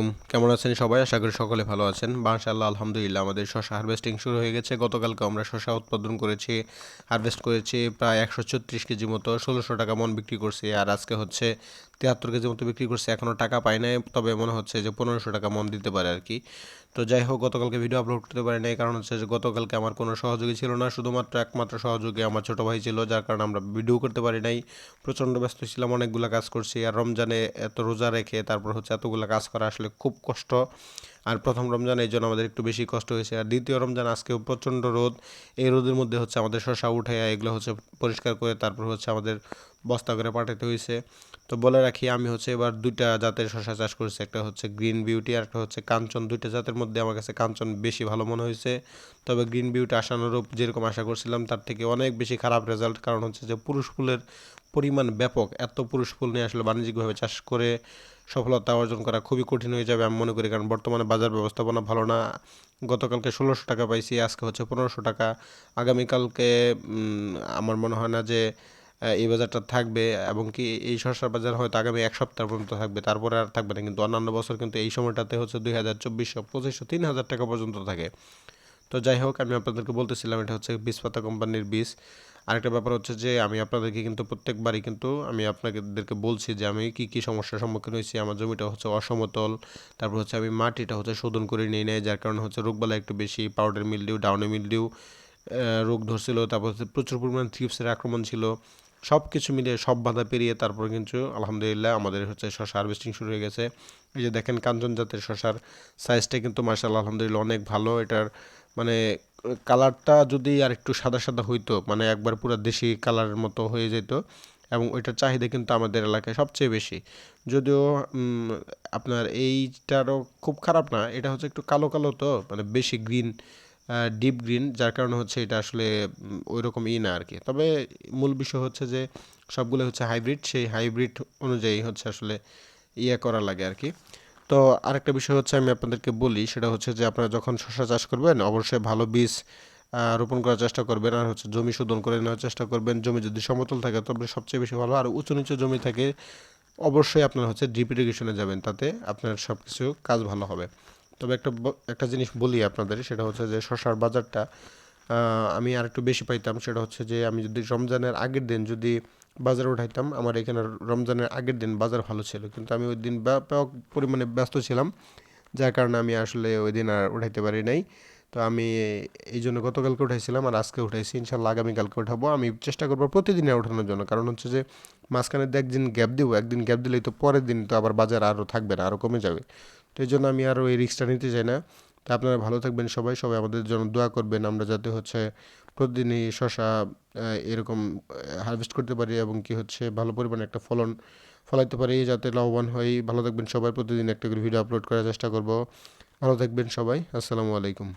আলাইকুম। কেমন আছেন সবাই? আশা করি সকলে ভালো আছেন। মাশাআল্লাহ আলহামদুলিল্লাহ, আমাদের শশা হারভেস্টিং শুরু হয়ে গেছে। গতকালকে আমরা শশা উৎপাদন করেছি হারভেস্ট করেছি প্রায় একশো ছত্রিশ কেজি মতো। ষোলোশো টাকা মন বিক্রি করছি। আর আজকে হচ্ছে তিয়াত্তর কেজি মতো বিক্রি করছি এখনও টাকা পাই নাই, তবে মনে হচ্ছে যে পনেরোশো টাকা মন দিতে পারে আর কি। তো যাই হোক, গতকালকে ভিডিও আপলোড করতে পারি নাই কারণ হচ্ছে যে গতকালকে আমার কোনো সহযোগী ছিল না, শুধুমাত্র একমাত্র সহযোগী আমার ছোটো ভাই ছিল, যার কারণে আমরা ভিডিও করতে পারি নাই। প্রচণ্ড ব্যস্ত ছিলাম, অনেকগুলো কাজ করছি আর রমজানে এত রোজা রেখে তারপর হচ্ছে এতগুলো কাজ করা আসলে খুব কষ্ট। আর প্রথম রমজান এই জন্য আমাদের একটু বেশি কষ্ট হয়েছে। আর দ্বিতীয় রমজান আজকেও প্রচণ্ড রোদ, এই রোদের মধ্যে হচ্ছে আমাদের শশা উঠে এগুলো হচ্ছে পরিষ্কার করে তারপর হচ্ছে আমাদের বস্তা করে পাঠাতে হয়েছে তো বলে রাখি, আমি হচ্ছে এবার দুইটা জাতের শশা চাষ করেছি। একটা হচ্ছে গ্রিন বিউটি আর একটা হচ্ছে কাঞ্চন দুইটা জাতের মধ্যে আমার কাছে কাঞ্চন বেশি ভালো মনে হয়েছে তবে গ্রিন বিউটি আশানুরূপ যেরকম আশা করছিলাম, তার থেকে অনেক বেশি খারাপ রেজাল্ট কারণ হচ্ছে যে পুরুষ ফুলের পরিমাণ ব্যাপক। এত পুরুষ ফুল নিয়ে আসলে বাণিজ্যিকভাবে চাষ করে সফলতা অর্জন করা খুবই কঠিন হয়ে যাবে আমি মনে করি। কারণ বর্তমানে বাজার ব্যবস্থাপনা ভালো না। গতকালকে ষোলোশো টাকা পাইছি, আজকে হচ্ছে পনেরোশো টাকা। আগামীকালকে আমার মনে হয় না যে এই বাজারটা থাকবে এবং কি এই শসার বাজার হয়তো আগামী এক সপ্তাহ পর্যন্ত থাকবে। তারপরে আর থাকবে না, কিন্তু অন্যান্য বছর কিন্তু এই সময়টাতে হচ্ছে দুই হাজার চব্বিশশো পঁচিশশো তিন হাজার টাকা পর্যন্ত থাকে। তো যাই হোক, আমি আপনাদেরকে বলতেছিলাম এটা হচ্ছে বীজপাতা কোম্পানির বীজ। আরেকটা ব্যাপার হচ্ছে যে আমি আপনাদেরকে কিন্তু প্রত্যেকবারই কিন্তু আমি আপনাদেরকে বলছি যে আমি কি কি সমস্যার সম্মুখীন হয়েছি। আমার জমিটা হচ্ছে অসমতল, তারপর হচ্ছে আমি মাটিটা হচ্ছে শোধন করে নিয়ে নেয় যার কারণে হচ্ছে রোগবালা একটু বেশি পাউডার মিল মিলডিউ ডাউনে মিলডিউ রোগ ধরছিল, তারপর হচ্ছে প্রচুর পরিমাণ থ্রিপসের আক্রমণ ছিল। সব কিছু মিলিয়ে সব বাধা পেরিয়ে তারপর কিন্তু আলহামদুলিল্লাহ আমাদের হচ্ছে শশা হারভেস্টিং শুরু হয়ে গেছে। এই যে দেখেন কাঞ্চন জাতের শশার সাইজটা কিন্তু মার্শাল আলহামদুলিল্লাহ অনেক ভালো। এটার মানে কালারটা যদি আর একটু সাদা সাদা হইতো মানে একবার পুরো দেশি কালারের মতো হয়ে যেত এবং ওইটার চাহিদা কিন্তু আমাদের এলাকায় সবচেয়ে বেশি। যদিও আপনার এইটারও খুব খারাপ না, এটা হচ্ছে একটু কালো কালো তো মানে বেশি গ্রিন ডিপ গ্রিন যার কারণে হচ্ছে এটা আসলে ওই রকম ই না আর কি তবে মূল বিষয় হচ্ছে যে সবগুলো হচ্ছে হাইব্রিড সেই হাইব্রিড অনুযায়ী হচ্ছে আসলে ইয়ে করা লাগে আর কি তো আরেকটা বিষয় হচ্ছে আমি আপনাদেরকে বলি, সেটা হচ্ছে যে আপনারা যখন শশা চাষ করবেন, অবশ্যই ভালো বীজ রোপণ করার চেষ্টা করবেন আর হচ্ছে জমি শোধন করে নেওয়ার চেষ্টা করবেন। জমি যদি সমতল থাকে, তবে সবচেয়ে বেশি ভালো, আর উঁচু নিচু জমি থাকে, অবশ্যই আপনার হচ্ছে ড্রিপ ইরিগেশনে যাবেন, তাতে আপনার সব কিছু কাজ ভালো হবে। তবে একটা একটা জিনিস বলি আপনাদের সেটা হচ্ছে যে শশার বাজারটা আমি আর একটু বেশি পাইতাম, সেটা হচ্ছে যে আমি যদি রমজানের আগের দিন যদি বাজারে উঠাইতাম, আমার এখানে রমজানের আগের দিন বাজার ভালো ছিল। কিন্তু আমি ওই দিন ব্যাপক পরিমাণে ব্যস্ত ছিলাম, যার কারণে আমি আসলে ওই দিন আর উঠাইতে পারি নাই। তো আমি এই জন্য গতকালকে উঠাইছিলাম আর আজকে উঠাইছি, ইনশাল্লাহ আগামীকালকে উঠাবো। আমি চেষ্টা করব প্রতিদিনে ওঠানোর জন্য, কারণ হচ্ছে যে মাঝখানে একদিন গ্যাপ দিব, একদিন গ্যাপ দিলেই তো পরের দিন তো আবার বাজার আরও থাকবে না আরও কমে যাবে। এই জন্য আমি আরও এই রিক্সটা নিতে চাই না। তো আপনারা ভালো থাকবেন সবাই সবাই আমাদের জন্য দোয়া করবেন। আমরা যাতে হচ্ছে প্রতিদিনই শশা এরকম হারভেস্ট করতে পারি এবং কি হচ্ছে ভালো পরিমাণে একটা ফলন ফলাইতে পারি যাতে লাভবান হয় ভালো থাকবেন সবাই, প্রতিদিন একটা করে ভিডিও আপলোড করার চেষ্টা করব। ভালো থাকবেন সবাই, আসসালামু আলাইকুম।